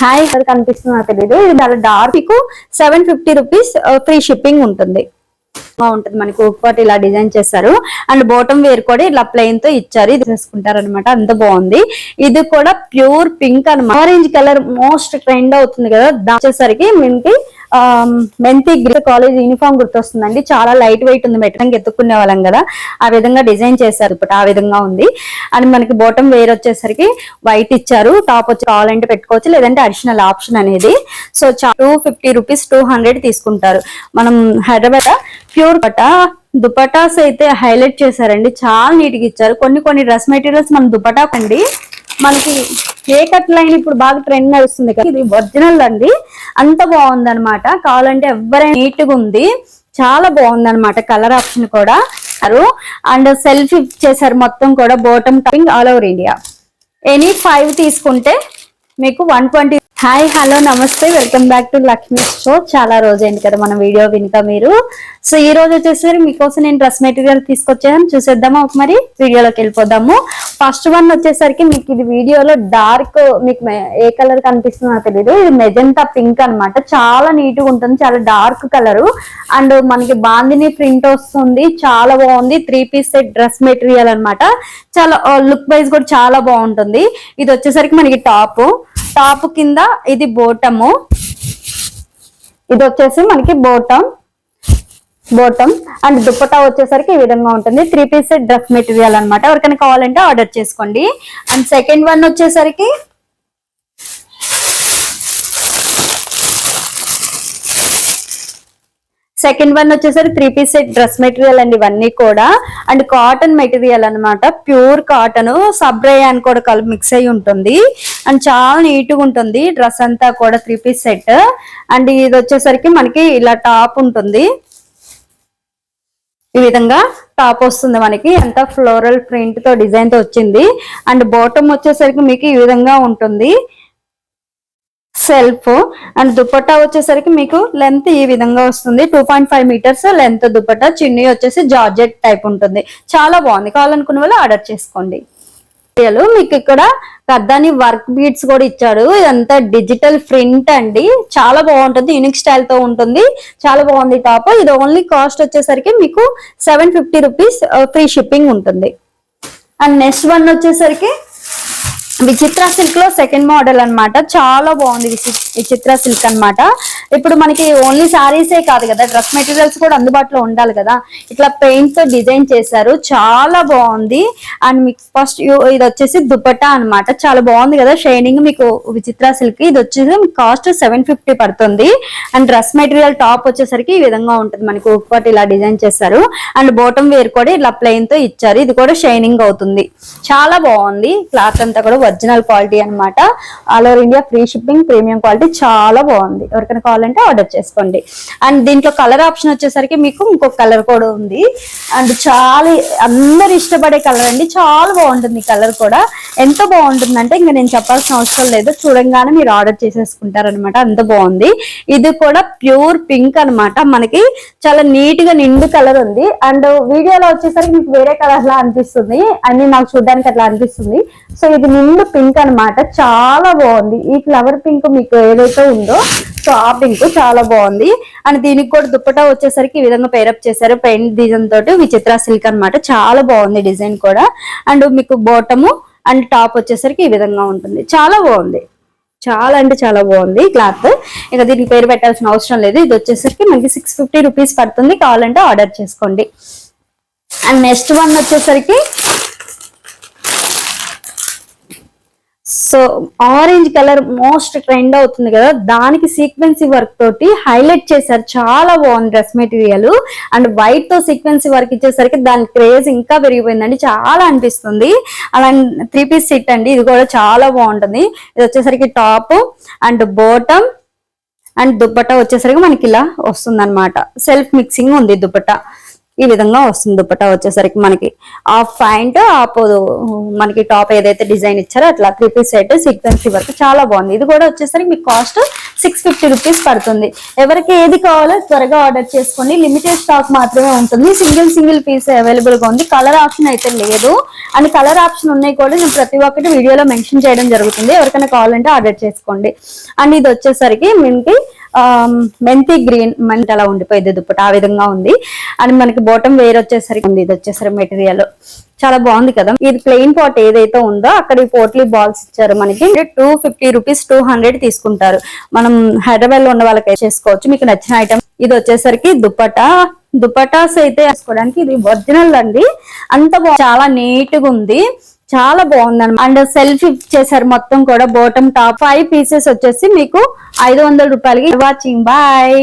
Hi ఇక్కడ కనిపిస్తుందో తెలియదు ఇది చాలా డార్క్ మీకు seven fifty rupees free shipping ఉంటుంది. బాగుంటుంది మనకి. ఒకటి ఇలా డిజైన్ చేశారు. అండ్ బాటమ్ వేర్ కూడా ఇలా ప్లెయిన్తో ఇచ్చారు. ఇది తీసుకుంటారు అనమాట అంత బాగుంది. ఇది కూడా ప్యూర్ పింక్ అనమాట ఆరెంజ్ కలర్ మోస్ట్ ట్రెండ్ అవుతుంది కదా. దాని వచ్చేసరికి మనకి మెంతి గ్రీన్ కాలేజ్ యూనిఫామ్ గుర్తొస్తుందండి. చాలా లైట్ వెయిట్ ఉంది మెట్టడానికి ఎత్తుకునే వాళ్ళం కదా. ఆ విధంగా డిజైన్ చేశారు. ఇప్పుడు ఆ విధంగా ఉంది. అండ్ మనకి బాటమ్ వేర్ వచ్చేసరికి వైట్ ఇచ్చారు. టాప్ వచ్చి కావాలంటే పెట్టుకోవచ్చు. లేదంటే అడిషనల్ ఆప్షన్ అనేది. So two fifty rupees two hundred తీసుకుంటారు. మనం హైదరాబాద్ ప్యూర్ పట దుపటాస్ అయితే హైలైట్ చేశారండి. చాలా నీట్గా ఇచ్చారు. కొన్ని కొన్ని డ్రెస్ మెటీరియల్స్ మనం దుపటా అండి. మనకి ఏ కట్ లైన్ ఇప్పుడు బాగా ట్రెండ్ నడుస్తుంది కదా. ఇది ఒరిజినల్ అండి. అంత బాగుంది అనమాట కావాలంటే ఎవరైనా నీట్గా ఉంది. చాలా బాగుంది అనమాట కలర్ ఆప్షన్ కూడా అండ్ సెల్ఫ్ చేశారు మొత్తం కూడా bottom topping all over India any five తీసుకుంటే మీకు వన్ ట్వంటీ హాయ్ హలో నమస్తే. Welcome back to Lakshmi show చాలా రోజైంది కదా మన వీడియో వినుక మీరు. సో ఈ రోజు వచ్చేసరికి మీకోసం నేను డ్రెస్ మెటీరియల్ తీసుకొచ్చాను. చూసేద్దామా? ఒక మరి వీడియోలోకి వెళ్ళిపోదాము. ఫస్ట్ వన్ వచ్చేసరికి మీకు ఇది వీడియోలో డార్క్ మీకు ఏ కలర్ కనిపిస్తుందో తెలియదు ఇది మెజంతా పింక్ అన్నమాట. చాలా నీట్గా ఉంటుంది చాలా డార్క్ కలర్. అండ్ మనకి బాందిని ప్రింట్ వస్తుంది చాలా బాగుంది. Three piece set dress material అన్నమాట. చాలా లుక్ వైజ్ కూడా చాలా బాగుంటుంది. ఇది వచ్చేసరికి మనకి టాప్. టాప్ కింద ఇది బోటము. ఇది వచ్చేసి మనకి బోటం. బోటం అండ్ దుప్పటా వచ్చేసరికి ఈ విధంగా ఉంటుంది. త్రీ పీస్ డ్రెస్ మెటీరియల్ అనమాట ఎవరికైనా కావాలంటే ఆర్డర్ చేసుకోండి. అండ్ సెకండ్ వన్ వచ్చేసరికి సెకండ్ వన్ వచ్చేసరికి three piece set dress material అండి ఇవన్నీ కూడా. అండ్ కాటన్ మెటీరియల్ అనమాట ప్యూర్ కాటన్ సబ్రే అని కూడా కలిపి మిక్స్ అయి ఉంటుంది. అండ్ చాలా నీట్గా ఉంటుంది. డ్రెస్ అంతా కూడా త్రీ పీస్ సెట్ అండ్ ఇది వచ్చేసరికి మనకి ఇలా టాప్ ఉంటుంది. ఈ విధంగా టాప్ వస్తుంది మనకి. అంతా ఫ్లోరల్ ప్రింట్తో డిజైన్తో వచ్చింది. అండ్ బాటమ్ వచ్చేసరికి మీకు ఈ విధంగా ఉంటుంది. సెల్ఫ్ అండ్ దుపట్టా వచ్చేసరికి మీకు లెంత్ ఈ విధంగా వస్తుంది. Two point five metres length dupatta. చిన్ని వచ్చేసి జార్జెట్ టైప్ ఉంటుంది. చాలా బాగుంది. కావాలనుకున్న వాళ్ళు ఆర్డర్ చేసుకోండి. మెటీరియల్ మీకు ఇక్కడ పెద్దని వర్క్ బీట్స్ కూడా ఇచ్చాడు. ఇదంతా డిజిటల్ ప్రింట్ అండి. చాలా బాగుంటుంది. యూనిక్ స్టైల్తో ఉంటుంది. చాలా బాగుంది టాప్ ఇది ఓన్లీ కాస్ట్ వచ్చేసరికి మీకు seven fifty rupees free shipping ఉంటుంది. అండ్ నెక్స్ట్ వన్ వచ్చేసరికి విచిత్ర సిల్క్లో సెకండ్ మోడల్ అన్నమాట. చాలా బాగుంది విచిత్ర సిల్క్ అన్నమాట. ఇప్పుడు మనకి ఓన్లీ శారీసే కాదు కదా డ్రెస్ మెటీరియల్స్ కూడా అందుబాటులో ఉండాలి కదా. ఇట్లా పెయింట్తో డిజైన్ చేశారు. చాలా బాగుంది. అండ్ మీకు ఫస్ట్ ఇది వచ్చేసి దుపట్టా అన్నమాట. చాలా బాగుంది కదా షైనింగ్ మీకు విచిత్ర సిల్క్. ఇది వచ్చేసి మీకు కాస్ట్ సెవెన్ ఫిఫ్టీ పడుతుంది. అండ్ డ్రెస్ మెటీరియల్ టాప్ వచ్చేసరికి ఈ విధంగా ఉంటుంది. మనకి ఒకటి ఇలా డిజైన్ చేశారు. అండ్ బాటమ్ వేర్ కూడా ఇలా ప్లెయిన్తో ఇచ్చారు. ఇది కూడా షైనింగ్ అవుతుంది. చాలా బాగుంది. క్లాత్ అంతా కూడా ఒరిజినల్ క్వాలిటీ అనమాట all over India free shipping premium quality చాలా బాగుంది. ఎవరికైనా కావాలంటే ఆర్డర్ చేసుకోండి. అండ్ దీంట్లో కలర్ ఆప్షన్ వచ్చేసరికి మీకు ఇంకొక కలర్ కూడా ఉంది. అండ్ చాలా అందరు ఇష్టపడే కలర్ అండి. చాలా బాగుంటుంది కలర్ కూడా. ఎంత బాగుంటుంది అంటే ఇంకా నేను చెప్పాల్సిన అవసరం లేదు. చూడంగానే మీరు ఆర్డర్ చేసేసుకుంటారనమాట అంత బాగుంది. ఇది కూడా ప్యూర్ పింక్ అన్నమాట. మనకి చాలా నీట్గా నిండు కలర్ ఉంది. అండ్ వీడియోలో వచ్చేసరికి మీకు వేరే కలర్ లా అనిపిస్తుంది. అన్ని నాకు చూడడానికి అట్లా అనిపిస్తుంది. సో ఇది నిండు పింక్ అనమాట చాలా బాగుంది. ఈ ఫ్లవర్ పింక్ మీకు ఏదైతే ఉందో సో ఆ పింక్ చాలా బాగుంది. అండ్ దీనికి కూడా దుప్పటా వచ్చేసరికి ఈ విధంగా పేరప్ చేశారు. పెయింట్ డిజైన్ తోటి విచిత్ర సిల్క్ అన్నమాట. చాలా బాగుంది డిజైన్ కూడా. అండ్ మీకు బాటము అండ్ టాప్ వచ్చేసరికి ఈ విధంగా ఉంటుంది. చాలా బాగుంది. చాలా అంటే చాలా బాగుంది క్లాత్. ఇక దీనికి పేరు పెట్టాల్సిన అవసరం లేదు. ఇది వచ్చేసరికి మనకి సిక్స్ ఫిఫ్టీ రూపీస్ పడుతుంది. కావాలంటే ఆర్డర్ చేసుకోండి. అండ్ నెక్స్ట్ వన్ వచ్చేసరికి so orange colour most trend అవుతుంది కదా. దానికి సీక్వెన్సీ వర్క్ తోటి హైలైట్ చేశారు. చాలా బాగుంది డ్రెస్ మెటీరియల్ అండ్ వైట్తో సీక్వెన్సీ వర్క్ ఇచ్చేసరికి దాని క్రేజ్ ఇంకా పెరిగిపోయిందండి. చాలా అనిపిస్తుంది. అలా త్రీ పీస్ సెట్ అండి. ఇది కూడా చాలా బాగుంటుంది. ఇది వచ్చేసరికి top and bottom and dupatta వచ్చేసరికి మనకి ఇలా వస్తుంది అనమాట సెల్ఫ్ మిక్సింగ్ ఉంది దుప్పట్ట ఈ విధంగా వస్తుంది దుపట్టా వచ్చేసరికి మనకి. ఆఫ్ ప్యాంట్ ఆఫ్ మనకి టాప్ ఏదైతే డిజైన్ ఇచ్చారో అట్లా three piece set sequence work చాలా బాగుంది. ఇది కూడా వచ్చేసరికి మీకు కాస్ట్ సిక్స్ ఫిఫ్టీ రూపీస్ పడుతుంది. ఎవరికి ఏది కావాలో త్వరగా ఆర్డర్ చేసుకోండి. లిమిటెడ్ స్టాక్ మాత్రమే ఉంటుంది. సింగిల్ సింగిల్ పీస్ అవైలబుల్గా ఉంది. కలర్ ఆప్షన్ అయితే లేదు. అండ్ కలర్ ఆప్షన్ ఉన్నాయి కూడా నేను ప్రతి ఒక్కటి వీడియోలో మెన్షన్ చేయడం జరుగుతుంది. ఎవరికైనా కావాలంటే ఆర్డర్ చేసుకోండి. అండ్ ఇది వచ్చేసరికి మీకు Um, మెంతి గ్రీన్ మంట అలా ఉండిపోయింది దుప్పట. ఆ విధంగా ఉంది. అండ్ మనకి బాటమ్ వేర్ వచ్చేసరికి ఉంది. ఇది వచ్చేసరికి మెటీరియల్. చాలా బాగుంది కదా. ఇది ప్లెయిన్ పాట్ ఏదైతే ఉందో అక్కడ ఈ పోట్లీ బాల్స్ ఇచ్చారు మనకి. Two fifty rupees two hundred తీసుకుంటారు. మనం హైదరాబాద్లో ఉన్న వాళ్ళకి చేసుకోవచ్చు. మీకు నచ్చిన ఐటమ్ ఇది వచ్చేసరికి దుప్పట. దుపటాస్ అయితే వేసుకోవడానికి ఇది ఒరిజినల్ అండి. అంత చాలా నీట్గా ఉంది. చాలా బాగుంది అండ్ సెల్ఫ్ చేశారు మొత్తం కూడా బాటమ్ టాప్ ఫైవ్ పీసెస్ వచ్చేసి మీకు ఐదు వందల రూపాయలకి. Watching bye